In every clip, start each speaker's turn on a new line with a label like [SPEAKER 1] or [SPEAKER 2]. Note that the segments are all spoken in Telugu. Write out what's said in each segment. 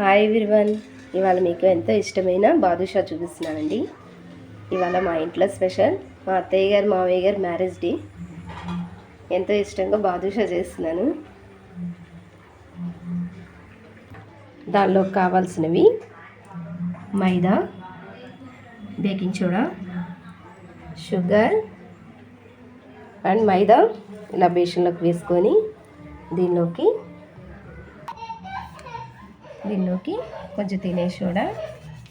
[SPEAKER 1] హాయ్ విర్వన్ ఇవాళ మీకు ఎంతో ఇష్టమైన బాదుషా చూపిస్తున్నానండి. ఇవాళ మా ఇంట్లో స్పెషల్ మా అత్తయ్య గారు మావయ్య గారు మ్యారేజ్ డే. ఎంతో ఇష్టంగా బాదుషా చేస్తున్నాను. దానిలో కావాల్సినవి maida baking soda sugar and maida. ఇలా బేషన్లోకి వేసుకొని దీనిలోకి దీనిలోకి కొంచెం తినే సోడా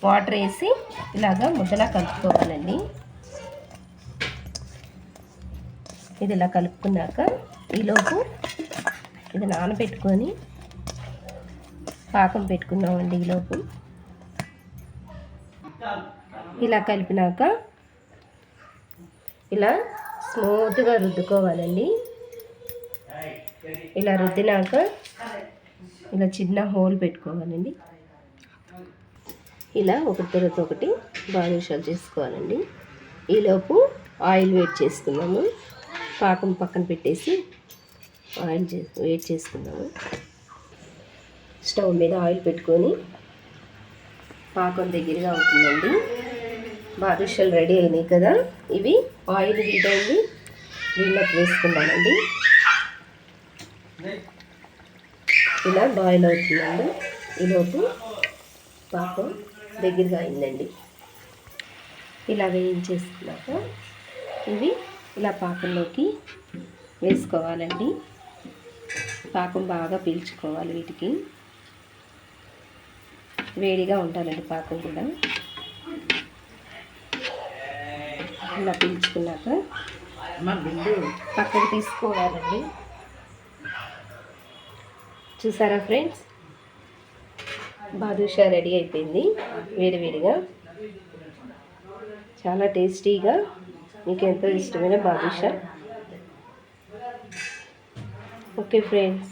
[SPEAKER 1] వాటర్ వేసి ఇలాగా ముద్దలా కలుపుకోవాలండి. ఇది ఇలా కలుపుకున్నాక ఈలోపు ఇది నానబెట్టుకొని పాకం పెట్టుకున్నామండి ఈలోపు. ఇలా కలిపినాక ఇలా స్మూత్గా రుద్దుకోవాలండి. ఇలా రుద్దినాక ఇలా చిన్న హోల్ పెట్టుకోవాలండి. ఇలా ఒకటి తర్వాత ఒకటి బాదుషాలు చేసుకోవాలండి. ఈలోపు ఆయిల్ వేట్ చేసుకుందాము. పాకం పక్కన పెట్టేసి ఆయిల్ చే వేట్ చేసుకుందాము. స్టవ్ మీద ఆయిల్ పెట్టుకొని పాకం దగ్గరగా అవుతుందండి. బాదుషాలు రెడీ అయినాయి కదా. ఇవి ఆయిల్ హీట్ అయింది. దీనిలోకి వేసుకుందామండి. ఇలా బాయిల్ అవుతుందండి. ఈలోపు పాకం దగ్గరగా అయిందండి. ఇలా వేయించేసుకున్నాక ఇవి ఇలా పాకంలోకి వేసుకోవాలండి. పాకం బాగా పీల్చుకోవాలి వీటికి. వేడిగా ఉండాలండి పాకం కూడా. ఇలా పీల్చుకున్నాక పక్కకు తీసుకోవాలండి. చూసారా ఫ్రెండ్స్? బాదుషా రెడీ అయిపోయింది వేడివేడిగా. చాలా టేస్టీగా మీకు ఎంతో ఇష్టమైన బాదుషా. Okay friends.